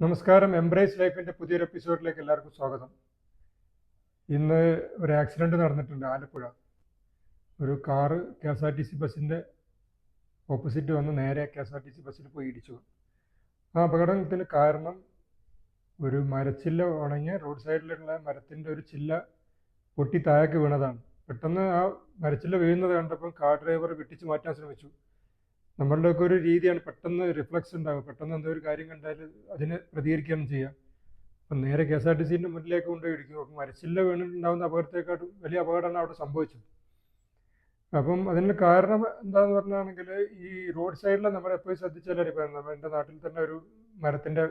നമസ്കാരം. എംബ്രേസ് ലൈഫിന്റെ പുതിയൊരു എപ്പിസോഡിലേക്ക് എല്ലാവർക്കും സ്വാഗതം. ഇന്ന് ഒരു ആക്സിഡന്റ് നടന്നിട്ടുണ്ട് ആലപ്പുഴ. ഒരു car K S R T C ബസ്സിന്റെ ഓപ്പോസിറ്റ് വന്ന് നേരെ K S R T C ബസ്സിൽ പോയി ഇടിച്ചു. ആ അപകടത്തിന് കാരണം ഒരു മരച്ചില്ല ഉണങ്ങിയ റോഡ് സൈഡിലുള്ള മരത്തിന്റെ ഒരു ചില്ല പൊട്ടി താഴേക്ക് വീണതാണ്. പെട്ടെന്ന് ആ മരച്ചില്ല വീഴുന്നത് കണ്ടപ്പോൾ കാർ ഡ്രൈവർ വെട്ടിച്ച് മാറ്റാൻ ശ്രമിച്ചു. നമ്മളുടെയൊക്കെ ഒരു രീതിയാണ് പെട്ടെന്ന് റിഫ്ലക്സ് ഉണ്ടാകും പെട്ടെന്ന് എന്തോ ഒരു കാര്യം കണ്ടാൽ അതിന് പ്രതികരിക്കുകയാണ് ചെയ്യുക. അപ്പം നേരെ കെ എസ് ആർ ടി സിന്റെ മുന്നിലേക്ക് കൊണ്ടുപോയി ഇടിക്കും അപ്പം മരച്ചില്ല വീണിട്ടുണ്ടാകുന്ന അപകടത്തെക്കാട്ടും വലിയ അപകടമാണ് അവിടെ സംഭവിച്ചത്. അപ്പം അതിന് കാരണം എന്താന്ന് പറഞ്ഞാണെങ്കിൽ ഈ റോഡ് സൈഡിൽ നമ്മൾ എപ്പോഴും ശ്രദ്ധിച്ചാലറിയാം നമ്മൾ എന്റെ നാട്ടിൽ തന്നെ ഒരു മരത്തിന്റെ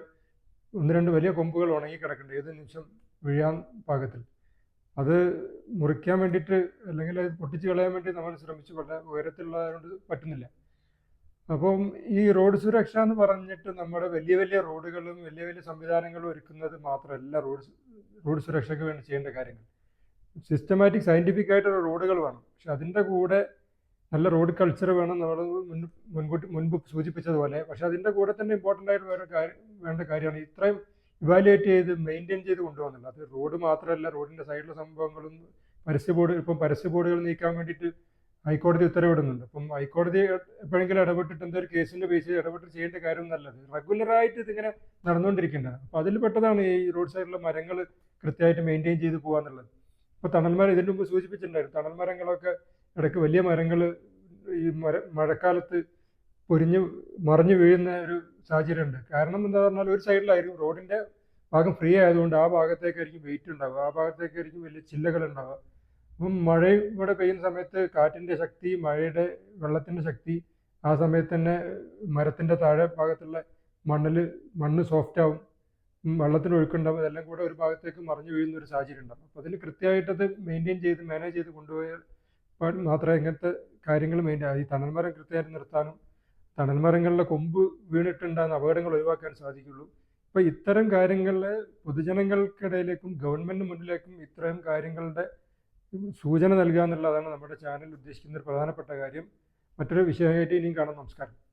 ഒന്ന് രണ്ട് വലിയ കൊമ്പുകൾ ഉണങ്ങി കിടക്കുന്നുണ്ട്. ഏത് നിമിഷം വീഴാൻ പാകത്തിൽ. അത് മുറിക്കാൻ വേണ്ടിയിട്ട് അല്ലെങ്കിൽ അത് പൊട്ടിച്ച് കളയാൻ വേണ്ടി നമ്മൾ ശ്രമിച്ചു വളരെ ഉയരത്തിലുള്ളതുകൊണ്ട് പറ്റുന്നില്ല. അപ്പം ഈ റോഡ് സുരക്ഷ എന്ന് പറഞ്ഞിട്ട് നമ്മുടെ വലിയ വലിയ റോഡുകളും വലിയ വലിയ സംവിധാനങ്ങളും ഒരുക്കുന്നത് മാത്രമല്ല റോഡ് റോഡ് സുരക്ഷയ്ക്ക് വേണ്ടി ചെയ്യേണ്ട കാര്യങ്ങൾ. സിസ്റ്റമാറ്റിക് സയന്റിഫിക് ആയിട്ടുള്ള റോഡുകൾ വേണം. പക്ഷെ അതിന്റെ കൂടെ നല്ല റോഡ് കൾച്ചർ വേണം നമ്മൾ മുൻ മുൻകൂട്ടി മുൻപ് സൂചിപ്പിച്ചതുപോലെ. പക്ഷെ അതിന്റെ കൂടെ തന്നെ ഇമ്പോർട്ടന്റ് ആയിട്ട് വേറെ കാര്യം വേണ്ട കാര്യമാണ്. ഇത്രയും ഇവാലുവേറ്റ് ചെയ്ത് മെയിന്റെയിൻ ചെയ്ത് കൊണ്ടുപോകുന്നില്ല. അത് റോഡ് മാത്രമല്ല റോഡിന്റെ സൈഡിലെ സംഭവങ്ങളും പരസ്യ ബോർഡ് ഇപ്പം പരസ്യ ബോർഡുകൾ നീക്കാൻ വേണ്ടിയിട്ട് ഹൈക്കോടതി ഉത്തരവിടുന്നുണ്ട്. അപ്പം ഹൈക്കോടതി എപ്പോഴെങ്കിലും ഇടപെട്ടിട്ട് ഒരു കേസിന്റെ ബേസിൽ ഇടപെട്ട് ചെയ്യേണ്ട കാര്യം നല്ലത്. റെഗുലറായിട്ട് ഇതിങ്ങനെ നടന്നുകൊണ്ടിരിക്കേണ്ടത് അപ്പോൾ അതിൽ പെട്ടതാണ് ഈ റോഡ് സൈഡിലെ മരങ്ങൾ കൃത്യമായിട്ട് മെയിന്റെയിൻ ചെയ്ത് പോകാന്നുള്ളത് ഇപ്പോൾ തണൽമരം ഇതിന് മുമ്പ് സൂചിപ്പിച്ചിട്ടുണ്ടായിരുന്നു. തണൽ മരങ്ങളൊക്കെ ഇടയ്ക്ക് വലിയ മരങ്ങൾ ഈ മര മഴക്കാലത്ത് പൊരിഞ്ഞ് മറിഞ്ഞു വീഴുന്ന ഒരു സാഹചര്യമുണ്ട്. കാരണം എന്താ പറഞ്ഞാൽ ഒരു സൈഡിലായിരിക്കും റോഡിന്റെ ഭാഗം ഫ്രീ ആയതുകൊണ്ട് ആ ഭാഗത്തേക്കായിരിക്കും വെയിറ്റ് ഉണ്ടാവുക. ആ ഭാഗത്തേക്കായിരിക്കും വലിയ ചില്ലകൾ ഉണ്ടാവുക. അപ്പം മഴയും ഇവിടെ പെയ്യുന്ന സമയത്ത് കാറ്റിന്റെ ശക്തി മഴയുടെ വെള്ളത്തിന്റെ ശക്തി ആ സമയത്ത് തന്നെ മരത്തിന്റെ താഴെ ഭാഗത്തുള്ള മണ്ണിൽ മണ്ണ് സോഫ്റ്റ് ആവും. വെള്ളത്തിന് ഒഴുക്കുണ്ടാവും. ഇതെല്ലാം കൂടെ ഒരു ഭാഗത്തേക്ക് മറിഞ്ഞു വീഴുന്ന ഒരു സാഹചര്യം ഉണ്ടാവും അപ്പോൾ അതിന് കൃത്യമായിട്ടത് മെയിന്റെയിൻ ചെയ്ത് മാനേജ് ചെയ്ത് കൊണ്ടുപോയാൽ മാത്രമേ ഇങ്ങനത്തെ കാര്യങ്ങൾ മെയിന്റെയിൻ ഈ തണൽമരം കൃത്യമായിട്ട് നിർത്താനും തണൽമരങ്ങളിലെ കൊമ്പ് വീണിട്ടുണ്ടാകുന്ന അപകടങ്ങൾ ഒഴിവാക്കാൻ സാധിക്കുള്ളൂ അപ്പോൾ ഇത്തരം കാര്യങ്ങളിൽ പൊതുജനങ്ങൾക്കിടയിലേക്കും ഗവൺമെന്റ് മുന്നിലേക്കും ഇത്തരം കാര്യങ്ങളുടെ സൂചന നൽകുക എന്നുള്ളതാണ് നമ്മുടെ ചാനൽ ഉദ്ദേശിക്കുന്ന ഒരു പ്രധാനപ്പെട്ട കാര്യം. മറ്റൊരു വിഷയമായിട്ട് ഇനിയും കാണാം. നമസ്കാരം.